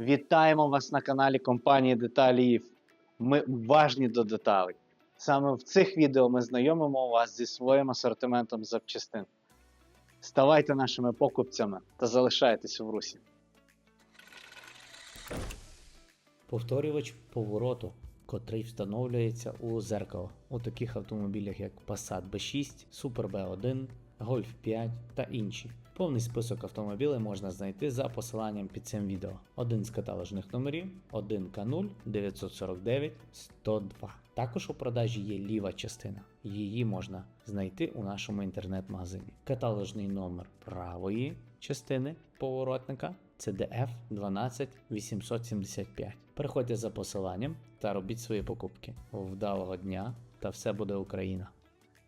Вітаємо вас на каналі компанії Деталіїв. Ми уважні до деталей. Саме в цих відео ми знайомимо вас зі своїм асортиментом запчастин. Ставайте нашими покупцями та залишайтесь в русі. Повторювач повороту, котрий встановлюється у зеркало у таких автомобілях як Passat B6, Super B1, Golf 5 та інші. Повний список автомобілів можна знайти за посиланням під цим відео. Один з каталожних номерів 1К0 949 102. Також у продажі є ліва частина. Її можна знайти у нашому інтернет-магазині. Каталожний номер правої частини поворотника CDF 12875. Переходьте за посиланням та робіть свої покупки. Вдалого дня та все буде Україна!